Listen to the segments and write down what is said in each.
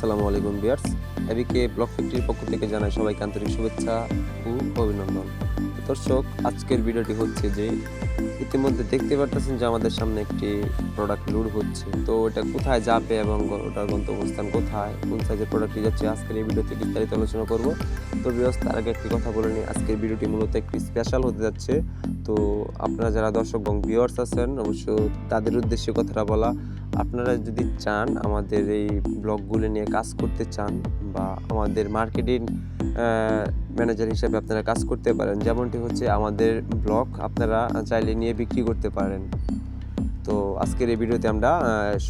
আসসালামু আলাইকুম বিয়ার্স এবিকে ব্লক ফ্যাক্টরির পক্ষ থেকে জানাই সবাইকে আন্তরিক শুভেচ্ছা ও অভিনন্দন। দর্শক, আজকের ভিডিওটি হচ্ছে যে ইতিমধ্যে দেখতে পারতেছেন যে আমাদের সামনে একটি প্রোডাক্ট লোড হচ্ছে। তো এটা কোথায় যাবে এবং ওটার গন্তব্যস্থান কোথায়, কোন সাইজের প্রোডাক্টটি যাচ্ছে, আজকের এই ভিডিওতে বিস্তারিত আলোচনা করব। তো বিয়ার্স তার আগে একটি কথা বলে নিই, আজকের ভিডিওটি মূলত একটি স্পেশাল হতে যাচ্ছে। তো আপনারা যারা দর্শক এবং ভিউয়ার্স আছেন অবশ্য তাদের উদ্দেশ্যে কথাটা বলা। আপনারা যদি চান আমাদের এই ব্লগগুলো নিয়ে কাজ করতে চান বা আমাদের মার্কেটিং ম্যানেজার হিসেবে আপনারা কাজ করতে পারেন, যেমনটি হচ্ছে আমাদের ব্লগ আপনারা চাইলে নিয়ে বিক্রি করতে পারেন। তো আজকের এই ভিডিওতে আমরা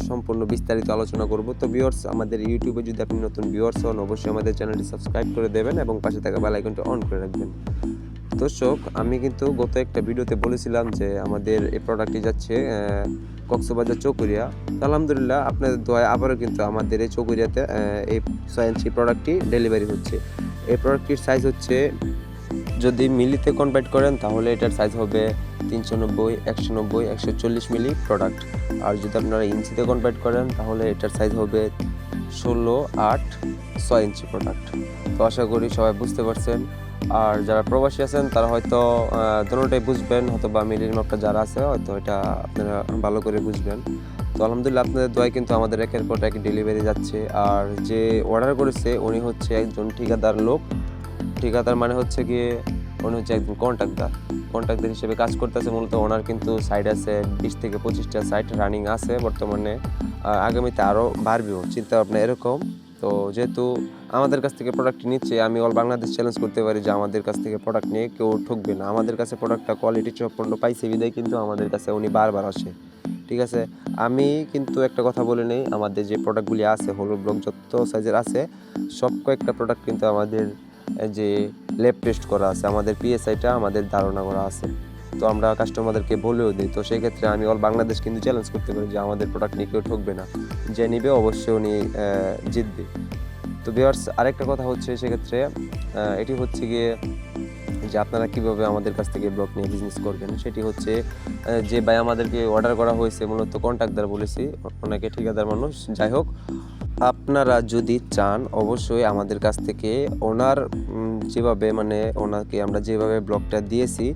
সম্পূর্ণ বিস্তারিত আলোচনা করব। তো ভিউয়ার্স আমাদের ইউটিউবে যদি আপনি নতুন ভিউয়ার্স হন, অবশ্যই আমাদের চ্যানেলটি সাবস্ক্রাইব করে দেবেন এবং পাশে থাকা বেল আইকনটি অন করে রাখবেন। দর্শক, আমি কিন্তু গত একটা ভিডিওতে বলেছিলাম যে আমাদের এই প্রোডাক্টটি যাচ্ছে কক্সবাজার চৌকুরিয়া তো আলহামদুলিল্লাহ আপনাদের দোয়ায় আবারও কিন্তু আমাদের এই চৌকুরিয়াতে এই সায়েন্সি প্রোডাক্টটি ডেলিভারি হচ্ছে। এই প্রোডাক্টটির সাইজ হচ্ছে, যদি মিলিতে কনভার্ট করেন তাহলে এটার সাইজ হবে তিনশো নব্বই, একশো নব্বই, একশো চল্লিশ মিলি প্রোডাক্ট আর যদি আপনারা ইঞ্চিতে কনভার্ট করেন তাহলে এটার সাইজ হবে ষোলো আট, ছয় ইঞ্চি প্রোডাক্ট তো আশা করি সবাই বুঝতে পারছেন। আর যারা প্রবাসী আছেন, তারা হয়তো দুটোটাই বুঝবেন হয়তো বা মিলির মাপটা যারা আছে, হয়তো এটা আপনারা ভালো করে বুঝবেন। তো আলহামদুলিল্লাহ, আপনাদের দোয়ায় কিন্তু আমাদের একের পর এক ডেলিভারি যাচ্ছে। আর যে অর্ডার করেছে, উনি হচ্ছে একজন ঠিকাদার লোক। ঠিকাদার মানে হচ্ছে গিয়ে, উনি হচ্ছে একজন কন্ট্রাক্টার কন্ট্রাক্টর হিসেবে কাজ করতেছে, মূলত ওনার কিন্তু সাইড আছে, বিশ থেকে পঁচিশটা সাইট রানিং আছে বর্তমানে। আগামীতে আরও বাড়বেও চিন্তা ভাবনা এরকম। তো যেহেতু আমাদের কাছ থেকে প্রোডাক্ট নিচ্ছে, আমি অল বাংলাদেশ চ্যালেঞ্জ করতে পারি যে আমাদের কাছ থেকে প্রোডাক্ট নিয়ে কেউ ঠকবে না। আমাদের কাছে প্রোডাক্টটা কোয়ালিটি সম্পন্ন পাইছে বিদায় কিন্তু আমাদের কাছে উনি বারবার আসে। ঠিক আছে? আমি কিন্তু একটা কথা বলে নেই, আমাদের যে প্রোডাক্টগুলি আছে হলো ব্লক যত সাইজের আছে, সব কয়েকটা প্রোডাক্ট কিন্তু আমাদের যে ল্যাব টেস্ট করা আছে, আমাদের পিএসআইটা আমাদের ধারণা করা আছে। তো আমরা কাস্টমারদেরকে বলেও দিই, তো সেই ক্ষেত্রে আমি অল বাংলাদেশ কিন্তু চ্যালেঞ্জ করতে পারি যে আমাদের প্রোডাক্ট নিয়ে কেউ ঠকবে না। যে নিবে অবশ্যই উনি জিতবে। তো ভিউয়ার্স আরেকটা কথা হচ্ছে সেক্ষেত্রে এটি হচ্ছে গিয়ে যে আপনারা কীভাবে আমাদের কাছ থেকে ব্লক নিয়ে বিজনেস করবেন, সেটি হচ্ছে যে ভাই আমাদেরকে অর্ডার করা হয়েছে, মূলত কন্ট্রাক্টদার বলেছি ওনাকে ঠিকাদার মানুষ। যাই হোক, আপনারা যদি চান, অবশ্যই আমাদের কাছ থেকে ওনার যেভাবে মানে ওনাকে আমরা যেভাবে ব্লগটা দিয়েছি,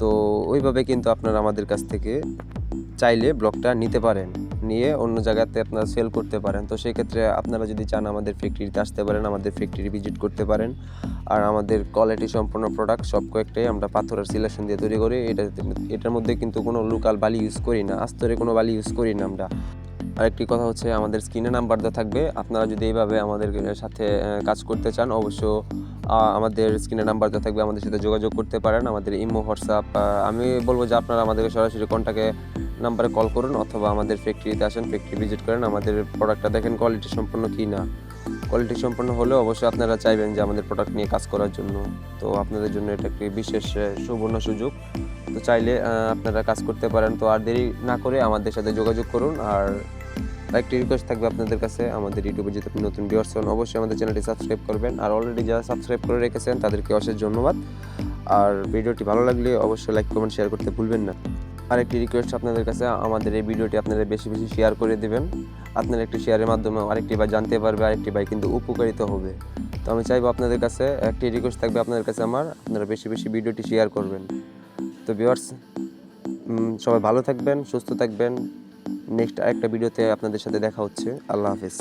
তো ওইভাবে কিন্তু আপনারা আমাদের কাছ থেকে চাইলে ব্লগটা নিতে পারেন। নিয়ে অন্য জায়গাতে আপনারা সেল করতে পারেন। তো সেই ক্ষেত্রে আপনারা যদি চান আমাদের ফ্যাক্টরিতে আসতে পারেন, আমাদের ফ্যাক্টরি ভিজিট করতে পারেন। আর আমাদের কোয়ালিটি সম্পন্ন প্রোডাক্ট সব কয়েকটাই আমরা পাথরের সিলেকশন দিয়ে তৈরি করি। এটা এটার মধ্যে কিন্তু কোনো লোকাল বালি ইউজ করি না, আস্তরে কোনো বালি ইউজ করি না আমরা। আরেকটি কথা হচ্ছে, আমাদের স্ক্রিনে নাম্বার দেওয়া থাকবে। আপনারা যদি এইভাবে আমাদের সাথে কাজ করতে চান, অবশ্য আমাদের স্ক্রিনে নাম্বার দেওয়া থাকবে। আমাদের সাথে যোগাযোগ করতে পারেন। আমাদের ইমো, হোয়াটসঅ্যাপ আমি বলব যে আপনারা আমাদেরকে সরাসরি কন্ট্যাক্টে নাম্বারে কল করুন অথবা আমাদের ফ্যাক্টরিতে আসেন ফ্যাক্টরি ভিজিট করেন, আমাদের প্রোডাক্টটা দেখেন কোয়ালিটি সম্পন্ন কি না। কোয়ালিটি সম্পন্ন হলেও অবশ্যই আপনারা চাইবেন যে আমাদের প্রোডাক্ট নিয়ে কাজ করার জন্য। তো আপনাদের জন্য এটা একটি বিশেষ সুবর্ণ সুযোগ। তো চাইলে আপনারা কাজ করতে পারেন। তো আর দেরি না করে আমাদের সাথে যোগাযোগ করুন। আর একটি রিকোয়েস্ট থাকবে আপনাদের কাছে, আমাদের ইউটিউবে যদি আপনি নতুন ভিউয়ার্স হন অবশ্যই আমাদের চ্যানেলটি সাবস্ক্রাইব করবেন। আর অলরেডি যারা সাবস্ক্রাইব করে রেখেছেন, তাদেরকে অশেষ ধন্যবাদ। আর ভিডিওটি ভালো লাগলে অবশ্যই লাইক কমেন্ট শেয়ার করতে ভুলবেন না। আর একটি রিকোয়েস্ট আপনাদের কাছে, আমাদের এই ভিডিওটি আপনারা বেশি বেশি শেয়ার করে দেবেন। আপনারা একটি শেয়ারের মাধ্যমে আরেকটি ভাই জানতে পারবে, আরেকটি ভাই কিন্তু উপকারিত হবে। তো আমি চাইব আপনাদের কাছে, একটি রিকোয়েস্ট থাকবে আপনাদের কাছে আমার, আপনারা বেশি বেশি ভিডিওটি শেয়ার করবেন। তো ভিউয়ার্স সবাই ভালো থাকবেন, সুস্থ থাকবেন। নেক্সট আরেকটা ভিডিওতে আপনাদের সাথে দেখা হচ্ছে। আল্লাহ হাফেজ।